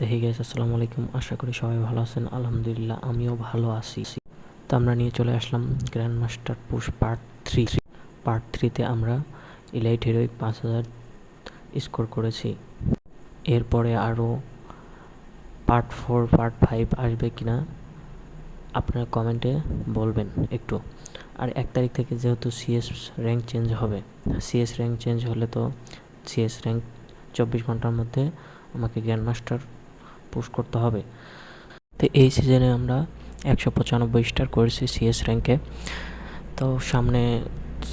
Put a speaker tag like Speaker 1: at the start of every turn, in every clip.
Speaker 1: তো হে গেস আসসালামু আলাইকুম। আশা করি সবাই ভালো আছেন। আলহামদুলিল্লাহ, আমিও ভালো আছি। তো আমরা নিয়ে চলে আসলাম grand master push part three part থ্রিতে আমরা ইলাইট হিরোইক পাঁচ হাজার স্কোর করেছি। এরপরে আরও পার্ট ফোর পার্ট ফাইভ আসবে কিনা আপনারা কমেন্টে বলবেন একটু। আর এক তারিখ থেকে যেহেতু সিএস র্যাঙ্ক চেঞ্জ হবে সিএস র্যাঙ্ক চেঞ্জ হলে তো সিএস র্যাঙ্ক চব্বিশ ঘণ্টার মধ্যে আমাকে গ্র্যান্ড মাস্টার পুশ করতে হবে। তো এই সিজনে আমরা একশো পঁচানব্বই স্টার করেছি সিএস র্যাঙ্কে তো সামনে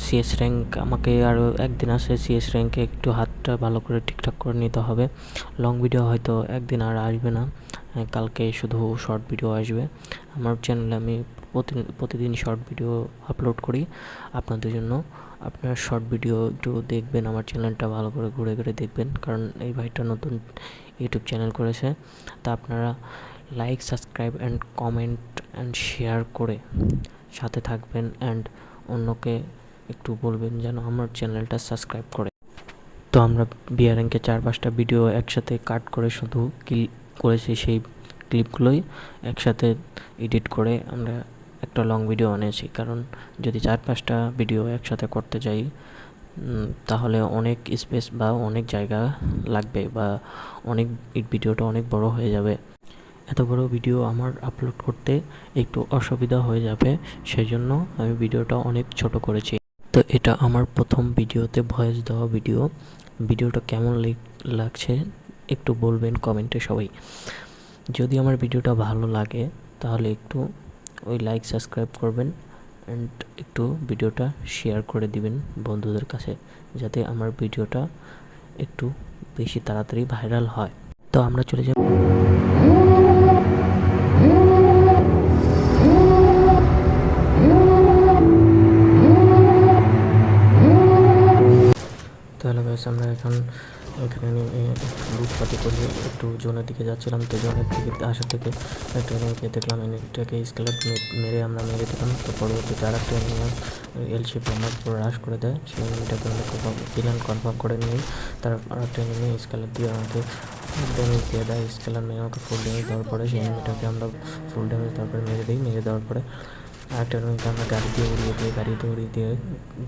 Speaker 1: সিএস র্যাঙ্ক আমাকে আরও একদিন আসে সিএস র্যাঙ্কে একটু হাতটা ভালো করে ঠিকঠাক করে নিতে হবে। লং ভিডিও হয়তো একদিন আর আসবে না। কালকে শুধু শর্ট ভিডিও আসবে। আমার চ্যানেলে আমি প্রতিদিন শর্ট ভিডিও আপলোড করি আপনাদের জন্য। আপনারা শর্ট ভিডিও একটু দেখবেন, আমার চ্যানেলটা ভালো করে ঘুরে ঘুরে দেখবেন, কারণ এই ভাইটা নতুন ইউটিউব চ্যানেল করেছে। তা আপনারা like subscribe and comment and share করে সাথে থাকবেন অ্যান্ড অন্যকে একটু বলবেন যেন আমার চ্যানেলটা সাবস্ক্রাইব করে। তো আমরা বিয়ারিংকে চার পাঁচটা ভিডিও একসাথে কাট করে শুধু ক্লিক করেছি সেই ক্লিপগুলোই একসাথে এডিট করে আমরা একটা লং ভিডিও বানিয়েছি। কারণ যদি চার পাঁচটা ভিডিও একসাথে করতে যাই তাহলে অনেক স্পেস বা অনেক জায়গা লাগবে বা অনেক ভিডিওটা অনেক বড় হয়ে যাবে। এত বড় ভিডিও আমার আপলোড করতে একটু অসুবিধা হয়ে যাবে সেই জন্য আমি ভিডিওটা অনেক ছোট করেছি। তো এটা আমার প্রথম ভিডিওতে ভয়েস দেওয়া ভিডিও ভিডিওটা কেমন লাগছে একটু বলবেন কমেন্টে সবাই। যদি আমার ভিডিওটা ভালো লাগে, তাহলে একটু ওই লাইক সাবস্ক্রাইব করবেন অ্যান্ড একটু ভিডিওটা শেয়ার করে দিবেন বন্ধুদের কাছে যাতে আমার ভিডিওটা একটু বেশি তাড়াতাড়ি ভাইরাল হয়। তো আমরা চলে যাব। তাহলে আমরা এখন এখানে আমি লুটপাতি করে একটু জোনের দিকে যাচ্ছিলাম। তো জোনের দিকে আসার থেকে একটা এনিমিকে দেখলাম এনিমিটাকে স্কেলার মেরে আমরা মেরে দিলাম। তো পরবর্তীতে আর একটা এনিমি এল শেপ আমার পুরো হ্রাস করে দেয়। সেই এনিমিটাকে আমরা কিলান কনফার্ম করে নিই তার আর একটা এনিমি স্কেলার দিয়ে আমাকে ড্যামেজ দিয়ে দেয়। স্কেলার মেয়ে আমাকে ফুল ড্যামেজ দেওয়ার পরে সেই এনিমিটাকে আমরা ফুল ড্যামেজ তারপরে মেরে দিই। মেরে দেওয়ার পরে আরেকটা এনিমিকে আমরা গাড়ি দিয়ে উড়িয়ে দিয়ে গাড়িতে উড়িয়ে দিয়ে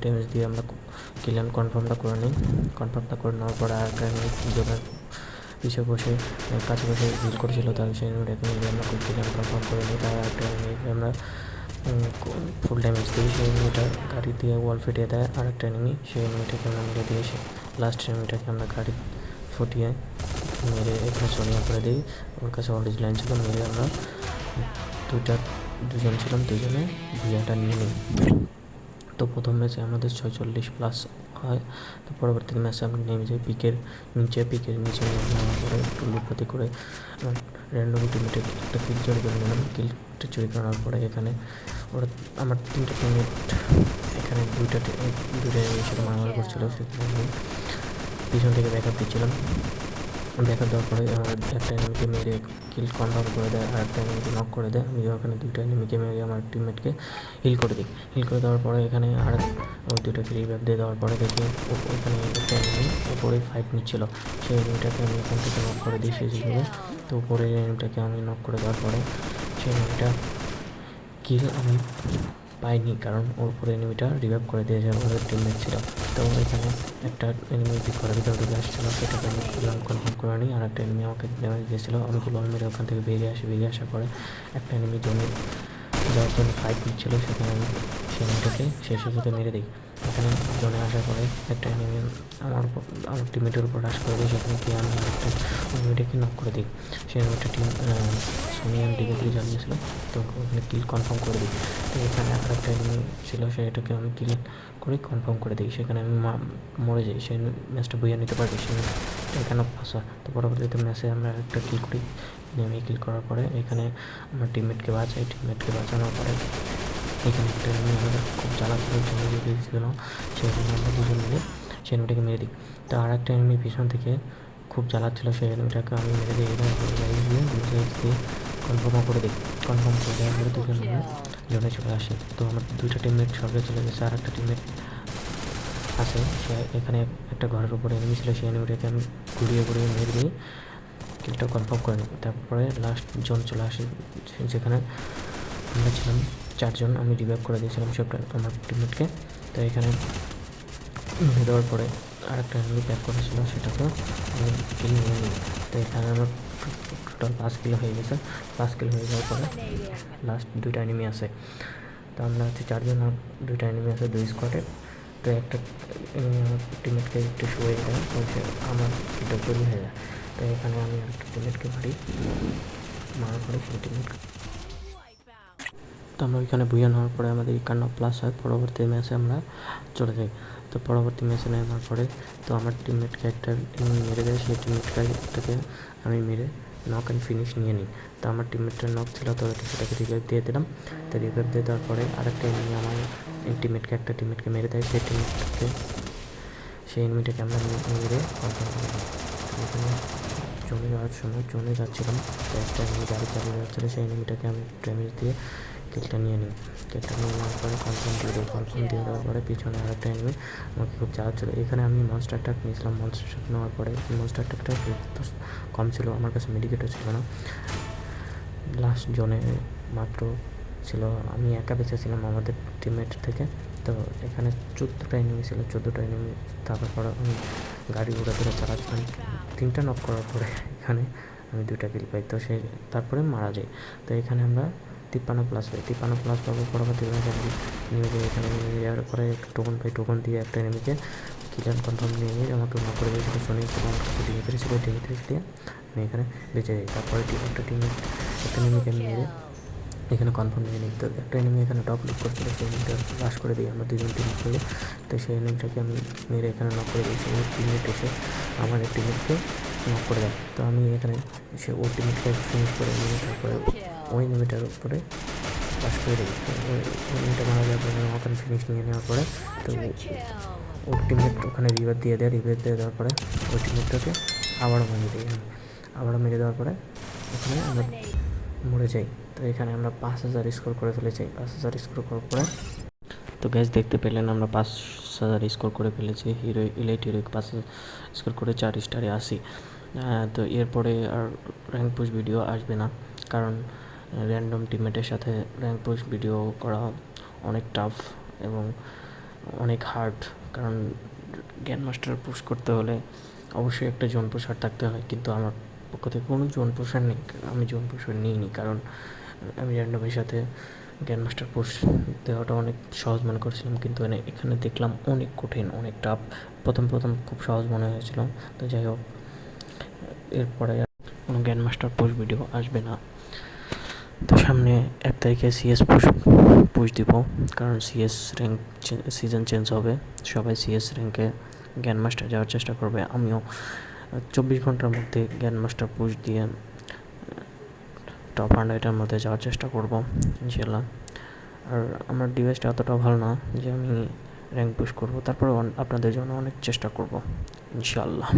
Speaker 1: ড্যামেজ দিয়ে আমরা কিলান কনফার্মটা করে নিই। কনফার্মটা করে নেওয়ার পরে আরেকটা এনিমি জোনের পিছিয়ে বসে কাছে বসে হিল করেছিল তার সেই মিলে আমরা কিলান কনফার্ম করে নিই। তার এনিমিকে আমরা ফুল ড্যামেজ দিই। সেই এনিমিটা গাড়ি দিয়ে ওয়াল ফেটিয়ে দেয় আরেকটা এনিমি সেই এনিমিটাকে আমরা মেরে দিয়ে লাস্ট এনিমিটাকে আমরা গাড়ি ফুটিয়ে মেরে এখানে সোনিয়া করে দিই। ওর কাছে অরেঞ্জ লাইন ছিল, মেরে আমরা দুটা দুজন ছিলাম দুজনে ভিয়াটা নিয়ে নিই। তো প্রথম ম্যাচে আমাদের ছয়চল্লিশ প্লাস হয়, তো পরবর্তী ম্যাচে আমরা নেমে যাই পিকের নিচে পিকের নিচে পরে একটু লুটপাতি করে র্যান্ডম টিমেটে একটা কিল চুরি করে নিলাম কিলটা চুরি করার পরে এখানে ওরা, আমার তিনটা টিমমেট এখানে দুইটা দুইটা এসে মারামারি করছিল, সেখানে পিছন থেকে ব্যাকআপ দিচ্ছিলাম। দেখা দেওয়ার পরে একটা এনিমিকে মেরে কিল কনফার্ম করে দেয় আর একটা এনিমিকে নক করে দেয়। আমি ওখানে দুইটা এনিমিকে মেরে আমার টিমমেটকে হিল করে দিই। হিল করে দেওয়ার পরে এখানে আর ওই দুইটাকে রিভাইভ দিয়ে দেওয়ার পরে দেখি ওখানে একটা এনিমি উপরেই ফাইট নিচ্ছিল। সেই এনিমিটাকে আমি এখান থেকে নক করে দিই সেই হিসেবে তো উপরের এনিমিটাকে আমি নক করে দেওয়ার পরে সেই এনিমিটা কিল আমি পাইনি কারণ ওর উপরে এনিমিটা রিভাইভ করে দিয়েছে আমাদের টিমমেট ছিল। তো এখানে একটা এনিমি ঘরের ভিতরে ঢুকে আসছিল। সেটাকে আমি কনফার্ম করে নিই আর একটা এনিমি আমাকে ড্যামেজ দিয়েছিল। আমি গুলো মেরে ওখান থেকে বেরিয়ে আসি। বেরিয়ে আসার পরে একটা এনিমি জমি জন্য ফাইট নিচ্ছিল সেখানে আমি সেই এনিমিটাকে শেষ সুযোগে মেরে দিই। এখানে জনে আসার পরে একটা এনিমি আমার আমার টিমেটের উপর হ্রাস করে দিই সেখানে গিয়ে আমি একটা এনিমিটাকে নক করে দিই। সেই এনিমিটা টিম সোনিয়াম ডিগ্রি জানিয়েছিল। তো ওখানে কিল কনফার্ম করে দিই। তো এখানে আর একটা এনিমি ছিল সেটাকে আমি কিল করে কনফার্ম করে দিই। সেখানে আমি মরে যাই। সেই ম্যাচটা বইয়ে নিতে পারি সে এখানে ফাঁসা। তো পরবর্তীতে ম্যাচে আমরা একটা কিল করি। নেমে কিল করার পরে এখানে আমার টিমমেটকে বাঁচাই টিমমেটকে বাঁচানোর পরে এখানে একটা আমাদের খুব জ্বালাতনের জন্য যে দিয়েছিল সেই জন্য আমরা দুজন মিলে সেই এনিমিটাকে মেরে দিই। তো আর একটা এনিমি পিছন থেকে খুব জ্বালাচ্ছিল, সেই এনিমিটাকে আমি মেরে দিই এখানে দিয়ে কনফার্মও করে দিই। কনফার্ম করে দেওয়ার পরে দুজন আমরা জোনে চলে আসে। তো আমার দুইটা টিমমেট সরকারে চলে গেছে আর একটা টিমমেট আছে, সে এখানে একটা ঘরের উপরে এনিমি ছিল, সেই এনিমিটাকে আমি ঘুরিয়ে ঘুরিয়ে মেরে দিই। কিলটা কনফার্ম করে নিই তারপরে লাস্ট জোন চলে আসে, যেখানে আমরা ছিলাম চারজন, আমি রিভাইভ করে দিয়েছিলাম সব আমার টিমমেটকে তো এখানে দেওয়ার পরে আরেকটা এনিমি প্যাক করেছিল সেটাকে আমি কিল নিয়ে নিই তো এখানে আমার টোটাল পাঁচ কিলো হয়ে গেছে। পাঁচ কিলো হয়ে যাওয়ার পরে লাস্ট দুইটা এনিমি আছে। তো আমরা হচ্ছে চারজন দুইটা এনিমি আছে দুই স্কোয়াডে তো একটা টিমমেটকে একটু শুয়ে দেয় তো আমার চুরি হয়ে যায়। তো এখানে আমি একটা টিমমেটকে মারি। মারার পরে সেই তো আমরা ওইখানে বুয়ান হওয়ার পরে আমাদের একান্ন প্লাস হয়। পরবর্তী ম্যাচে আমরা চলে যাই। তো পরবর্তী ম্যাচে নেওয়ার পরে তো আমার টিমমেটকে একটা মেরে দেয়। সেই টিমমেটটাকে আমি মেরে নক অ্যান্ড ফিনিশ নিয়ে নিই। তো আমার টিমমেটটার নক ছিল তো সেটাকে রিভাইভ দিয়ে দিলাম। তো রিভাইভ দিয়ে দেওয়ার পরে আরেকটা এনিমি আমার টিমমেটকে একটা টিমমেটকে মেরে দেয়। সেই টিমমেটকে সেই এনিমিটাকে আমরা মেরে কনফার্ম করে এখানে জোনে যাওয়ার সময় জোনে যাচ্ছিলাম। একটা এনিমি গাড়ি চালিয়ে যাচ্ছিল, সেই এনিমিটাকে আমি ড্যামেজ দিয়ে কেকটা নিয়ে নিই কিলটা নিয়ে নেওয়ার পরে কনফার্ম দিয়ে দিই কনফার্ম দিয়ে দেওয়ার পরে পিছনে আরেকটা এনিমি আমাকে খুব চাওয়া ছিল এখানে আমি মনস্টার ট্যাক নিয়েছিলাম মনস্টার ট্যাক নেওয়ার পরে মনস্টার ট্যাকটা তো কম ছিল, আমার কাছে মেডিকেটও ছিল না। লাস্ট জোনে মাত্র ছিল, আমি একা বেঁচে ছিলাম আমাদের টিমমেট থেকে। তো এখানে চোদ্দোটা এনিমি ছিল, চোদ্দোটা এনিমি তারপর আমি গাড়ি ঘোড়া ধরে চালাচ্ছিলাম তিনটা নক করার পরে এখানে আমি দুইটা কিল পাই। তো সে তারপরে মারা যায়। তো এখানে আমরা তিপ্পান্ন প্লাস পাই। তিপ্পান্ন প্লাস পাবো পরবর্তী নেমে যাই। এখানে নেমে যাওয়ার পরে টোকন পাই। টোকন দিয়ে একটা এনিমিকে কিলার কনফার্ম নিয়ে নিয়ে আমাকে নক করে দিয়েছিল। শুনে ছিল আমার কাছে ডিমিত্রি ছিল ডিমিত্রি দিয়ে আমি এখানে বেঁচে যাই। তারপরে একটা টিম একটা নেমিকে আমি মেরে এখানে কনফার্ম নিয়ে নিই তো একটা এনিমি এখানে টপ লুক করছিল সেই এনিমিটা লাশ করে দিই আমরা দুজন টিম খেলে তো সেই এনিমিটাকে আমি মেরে এখানে নক করে দিই সেই টিমমেট এসে আমার টিমমেটকে নক করে দেয়। তো আমি এখানে সে ওর টিমমেটকে ফিনিশ করে নিয়ে তারপরে ওই এনিমিটার উপরে লাশ করে দিই। এনিমিটা মারা যাওয়ার পরে ওখানে ফিনিশ নিয়ে নেওয়ার পরে তো ওর টিমমেট ওখানে রিভার দিয়ে দেয়। রিভার দিয়ে দেওয়ার পরে ওই টিমমেটটাকে আবারও মেরে দিই। আবারও মেরে দেওয়ার পরে ওখানে আমরা মরে যাই। তো এখানে আমরা পাঁচ হাজার স্কোর করে ফেলেছি। পাঁচ হাজার স্কোর করার পরে তো গ্যাস দেখতে পেলেন আমরা পাঁচ হাজার স্কোর করে ফেলেছি। হিরো ইলাইট হিরো পাঁচ হাজার স্কোর করে চার স্টারে আসি তো এরপরে আর র্যাঙ্ক পুশ ভিডিও আসবে না। কারণ র্যান্ডম টিমমেটের সাথে র্যাঙ্ক পুশ ভিডিও করা অনেক টাফ এবং অনেক হার্ড কারণ জ্ঞান মাস্টার পুশ করতে হলে অবশ্যই একটা জোন প্রসার থাকতে হয়। কিন্তু আমার পক্ষ থেকে কোনো জোন প্রসার নেই, আমি জোন প্রসার নিইনি, কারণ আমি র্যান্ডমের সাথে জ্ঞান মাস্টার পোস্ট দেওয়াটা অনেক সহজ মনে করছিলাম, কিন্তু এখানে দেখলাম অনেক কঠিন, অনেক টাফ প্রথম প্রথম খুব সহজ মনে হয়েছিল। তো যাই হোক, এরপরে কোনো জ্ঞান মাস্টার পোস্ট ভিডিও আসবে না। তো সামনে এক তারিখে সিএস পুশ পুশ দিব, কারণ সিএস র্যাঙ্ক সিজন চেঞ্জ হবে। সবাই সিএস র্যাঙ্কে জ্ঞান মাস্টার যাওয়ার চেষ্টা করবে, আমিও চব্বিশ ঘণ্টার মধ্যে জ্ঞান মাস্টার পুশ দিয়ে টপ হান্ড্রেডের মধ্যে যাওয়ার চেষ্টা করব ইনশাল্লাহ আর আমার ডিভাইসটা অতটা ভালো না যে আমি র্যাঙ্ক পুশ করব তারপরে আপনাদের জন্য অনেক চেষ্টা করব ইনশাল্লাহ